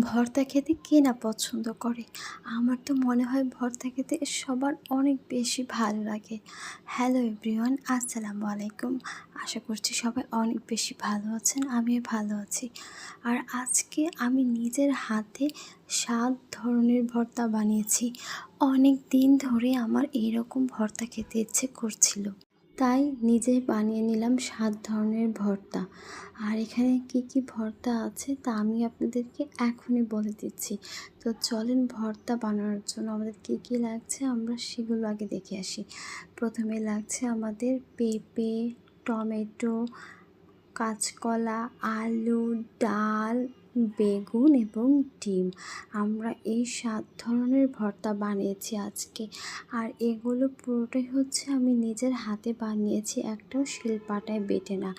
ভর্তা খেতে কে না পছন্দ করে? আমার তো মনে হয় ভর্তা খেতে সবার অনেক বেশি ভালো লাগে। হ্যালো এভরিওয়ান আসসালামু আলাইকুম। আশা করছি সবাই অনেক বেশি ভালো আছেন, আমিও ভালো আছি। আর আজকে আমি নিজের হাতে সাত ধরনের ভর্তা বানিয়েছি। অনেক দিন ধরে আমার এইরকম ভর্তা খেতে ইচ্ছে করছিল। তাই নিজে বানিয়ে নিলাম সাত ধরনের ভর্তা। আর এখানে কি কি ভর্তা আছে তা আমি আপনাদেরকে এখনই বলে দিচ্ছি। তো চলেন ভর্তা বানানোর জন্য আমাদের কী কী লাগছে আমরা সেগুলো আগে দেখে আসি। প্রথমে লাগছে আমাদের পেঁপে, টমেটো, কাঁচকলা, আলু, ডাল বেগুন এবং ডিম। আমরা এই সাত ধরনের ভর্তা বানিয়েছি আজকে। আর এগুলো পুরোটাই হচ্ছে আমি নিজের হাতে বানিয়েছি, একটাও শিলপাটায় বেটে না।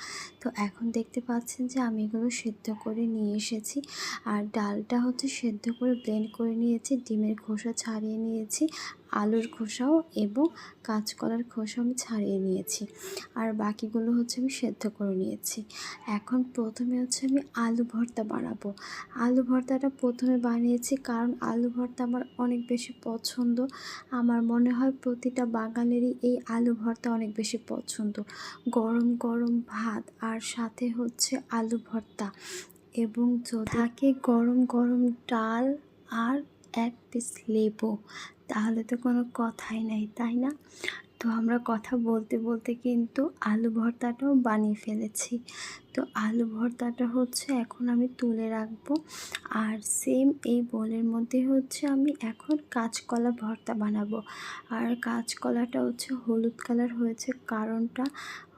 তো এখন দেখতে পাচ্ছেন যে আমি এগুলো সেদ্ধ করে নিয়ে এসেছি। আর ডালটা হচ্ছে সেদ্ধ করে ব্লেন্ড করে নিয়েছি, ডিমের খোসা ছাড়িয়ে নিয়েছি। আলুর খোসাও এবং কাঁচকলার খোসাও আমি ছাড়িয়ে নিয়েছি। আর বাকিগুলো হচ্ছে আমি সেদ্ধ করে নিয়েছি। এখন প্রথমে হচ্ছে আমি আলু ভর্তা বানাবো। আলু ভর্তাটা প্রথমে বানিয়েছি কারণ আলু ভর্তা আমার অনেক বেশি পছন্দ। আমার মনে হয় প্রতিটা বাঙালিরই এই আলু ভর্তা অনেক বেশি পছন্দ। গরম গরম ভাত আর সাথে হচ্ছে আলু ভর্তা। এবং থাকে গরম গরম ডাল আর এক পিস লেবু। তাহলে তো কোনো কথাই নাই, তাই না? তো আমরা কথা বলতে বলতে কিন্তু আলু ভর্তাটাও বানিয়ে ফেলেছি। তো আলু ভর্তাটা হচ্ছে এখন আমি তুলে রাখব। আর সেম এই বোলের মধ্যে হচ্ছে আমি এখন কাঁচকলা ভর্তা বানাবো। আর কাঁচকলাটা হচ্ছে হলুদ কালার হয়েছে, কারণটা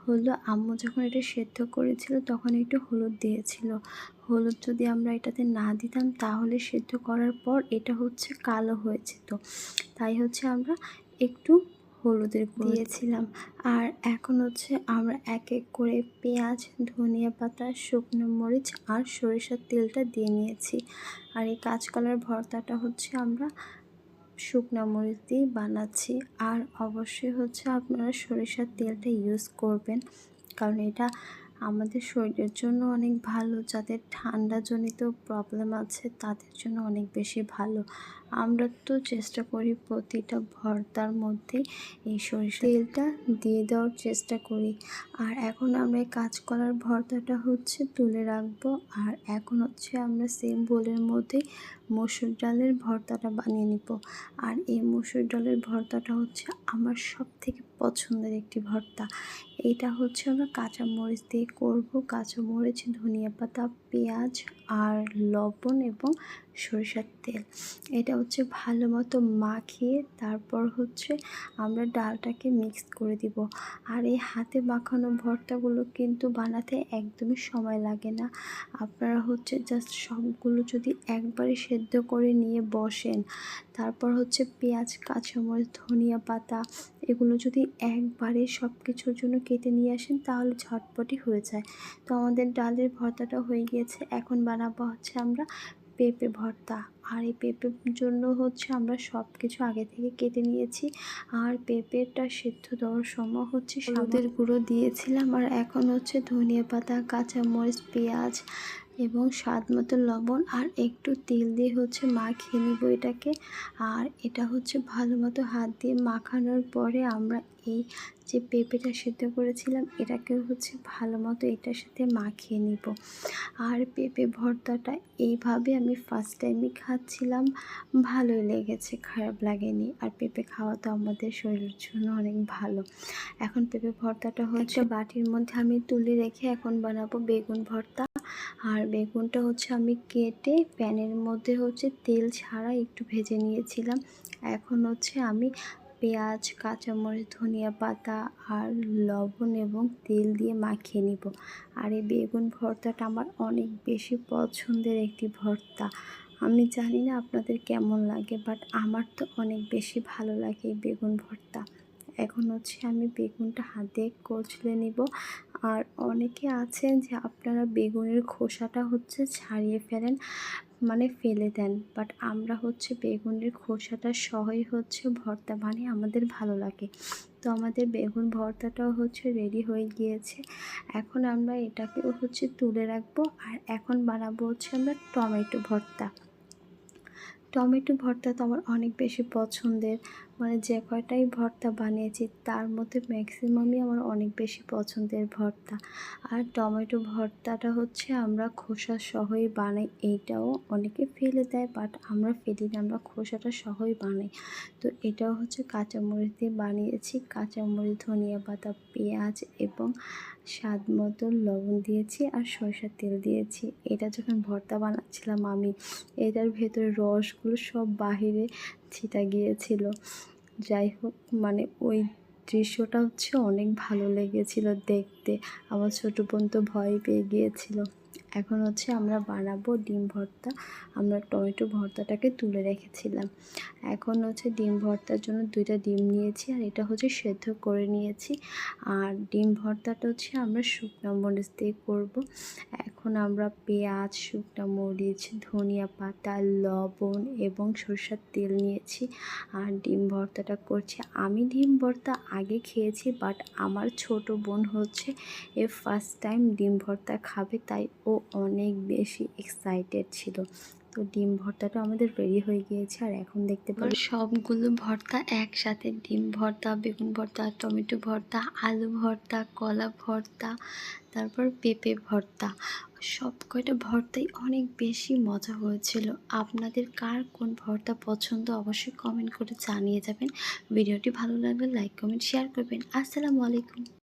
হলো আম্মু যখন এটা সেদ্ধ করেছিল তখন একটু হলুদ দিয়েছিল। হলুদ যদি আমরা এটাতে না দিতাম, তাহলে সেদ্ধ করার পর এটা হচ্ছে কালো হয়েছে তো তাই হচ্ছে আমরা একটু হলুদের দিয়েছিলাম। আর এখন হচ্ছে আমরা এক এক করে পেঁয়াজ, ধনিয়া পাতা, শুকনো মরিচ আর সরিষার তেলটা দিয়ে নিয়েছি। আর এই কাঁচকলার ভর্তাটা হচ্ছে আমরা শুকনো মরিচ দিয়ে বানাচ্ছি। আর অবশ্যই হচ্ছে আপনারা সরিষার তেলটা ইউজ করবেন। কারণ এটা আমাদের শরীরের জন্য অনেক ভালো, যাদের ঠান্ডাজনিত প্রবলেম আছে তাদের জন্য অনেক বেশি ভালো। আমরা তো চেষ্টা করি প্রতিটা ভর্তার মধ্যে এই সরিষা তেলটা দিয়ে দেওয়ার চেষ্টা করি। আর এখন আমরা এই কাঁচকলার ভর্তাটা হচ্ছে তুলে রাখব। আর এখন হচ্ছে আমরা সেম বোলের মধ্যে মসুর ডালের ভর্তাটা বানিয়ে নিব। আর এই মসুর ডালের ভর্তাটা হচ্ছে আমার সব থেকে পছন্দের একটি ভর্তা। এটা হচ্ছে আমরা কাঁচামরিচ দিয়ে করব। কাঁচামরিচ ধনিয়া পাতা পেঁয়াজ আর লবণ এবং সরিষার তেল। এটা হচ্ছে ভালো মতো মাখিয়ে তারপর হচ্ছে আমরা ডালটাকে মিক্স করে দিব। আর এই হাতে মাখানো ভর্তাগুলো কিন্তু বানাতে একদমই সময় লাগে না। আপনারা হচ্ছে জাস্ট সবগুলো যদি একবারে সেদ্ধ করে নিয়ে বসেন, তারপর হচ্ছে পেঁয়াজ, কাঁচামরিচ, ধনিয়া পাতা, এগুলো যদি একবারে সব কিছুর জন্য কেটে নিয়ে আসেন তাহলে ঝটপটি হয়ে যায়। তো আমাদের ডালের ভর্তাটা হয়ে গিয়েছে এখন বানাবো হচ্ছে আমরা পেঁপে ভর্তা। আর এই পেঁপের জন্য হচ্ছে আমরা সব কিছু আগে থেকে কেটে নিয়েছি। আর পেঁপেটা সেদ্ধ দেওয়ার সময় হচ্ছে সাদের গুঁড়ো দিয়েছিলাম। আর এখন হচ্ছে ধনিয়া পাতা কাঁচামরিচ পেঁয়াজ এবং স্বাদ মতো লবণ আর একটু তেল দিয়ে হচ্ছে মাখিয়ে নিব এটাকে। আর এটা হচ্ছে ভালো মতো হাত দিয়ে মাখানোর পরে আমরা এই যে পেঁপেটা সেদ্ধ করেছিলাম এটাকে হচ্ছে ভালো মতো এটার সাথে মাখিয়ে নিব। আর পেঁপে ভর্তাটা এইভাবে আমি ফার্স্ট টাইমই খাচ্ছিলাম, ভালোই লেগেছে, খারাপ লাগেনি। আর পেঁপে খাওয়া তো আমাদের শরীরের জন্য অনেক ভালো। এখন পেঁপে ভর্তাটা হচ্ছে বাটির মধ্যে আমি তুলে রেখে এখন বানাবো বেগুন ভর্তা। আর বেগুনটা হচ্ছে আমি কেটে প্যানের মধ্যে হচ্ছে তেল ছাড়া একটু ভেজে নিয়েছিলাম। এখন হচ্ছে আমি পেঁয়াজ, কাঁচামরিচ, ধনিয়া পাতা আর লবণ এবং তেল দিয়ে মাখিয়ে নিব। আর এই বেগুন ভর্তাটা আমার অনেক বেশি পছন্দের একটি ভর্তা। আমি জানি না আপনাদের কেমন লাগে বাট আমার তো অনেক বেশি ভালো লাগে এই বেগুন ভর্তা। এখন হচ্ছে আমি বেগুনটা হাতে কচলে নিব। আর অনেকে আছেন যে আপনারা বেগুনের খোসাটা হচ্ছে ছাড়িয়ে ফেলেন মানে ফেলে দেন। বাট আমরা হচ্ছে বেগুনের খোসাটা সহই হচ্ছে ভর্তা বানিয়ে আমাদের ভালো লাগে। তো আমাদের বেগুন ভর্তাটাও হচ্ছে রেডি হয়ে গিয়েছে। এখন আমরা এটাকেও হচ্ছে তুলে রাখব। আর এখন বানাবো হচ্ছে আমরা টমেটো ভর্তা। টমেটো ভর্তা তো আমার অনেক বেশি পছন্দের। মানে যে কয়টাই ভর্তা বানিয়েছি, তার মধ্যে ম্যাক্সিমামই আমার অনেক বেশি পছন্দের ভর্তা। আর টমেটো ভর্তাটা হচ্ছে আমরা খোসা সহই বানাই, এইটাও অনেকে ফেলে দেয় বাট আমরা ফেলি না, আমরা খোসাটা সহই বানাই। তো এটাও হচ্ছে কাঁচামরিচ দিয়ে বানিয়েছি, কাঁচামরিচ, ধনিয়া পাতা, পেঁয়াজ এবং স্বাদ মতো লবণ দিয়েছি আর সরষার তেল দিয়েছি। এটা যখন ভর্তা বানাচ্ছিলাম আমি, এটার ভেতরে রসগুলো সব বাহিরে ছিটা গিয়েছিল। যাই হোক মানে ওই দৃশ্যটা হচ্ছে অনেক ভালো লেগেছিল দেখতে। আমার ছোটো বোন তো ভয় পেয়ে গিয়েছিল। এখন হচ্ছে আমরা বানাবো ডিম ভর্তা। আমরা টমেটো ভর্তাটাকে তুলে রেখেছিলাম। এখন হচ্ছে ডিম ভর্তার জন্য দুইটা ডিম নিয়েছি আর এটা হচ্ছে সেদ্ধ করে নিয়েছি। আর ডিম ভর্তাটা হচ্ছে আমরা শুকনো মরিচ দিয়ে করব। এখন আমরা পেঁয়াজ, শুকনো মরিচ, ধনিয়া পাতা, লবণ এবং সরষের তেল নিয়েছি আর ডিম ভর্তাটা করছি। আমি ডিম ভর্তা আগে খেয়েছি বাট আমার ছোট বোন হচ্ছে এ ফার্স্ট টাইম ডিম ভর্তা খাবে, তাই ও অনেক বেশি এক্সাইটেড ছিল। তো ডিম ভর্তাটা আমাদের রেডি হয়ে গিয়েছে আর এখন দেখতে পারো। সবগুলো ভর্তা একসাথে, ডিম ভর্তা, বেগুন ভর্তা, টমেটো ভর্তা, আলু ভর্তা, কলা ভর্তা, তারপর পেঁপে ভর্তা। সব কয়টা ভর্তাই অনেক বেশি মজা হয়েছিল। আপনাদের কার কোন ভর্তা পছন্দ অবশ্যই কমেন্ট করে জানিয়ে যাবেন। ভিডিওটি ভালো লাগলে লাইক কমেন্ট শেয়ার করবেন। আসসালামু আলাইকুম।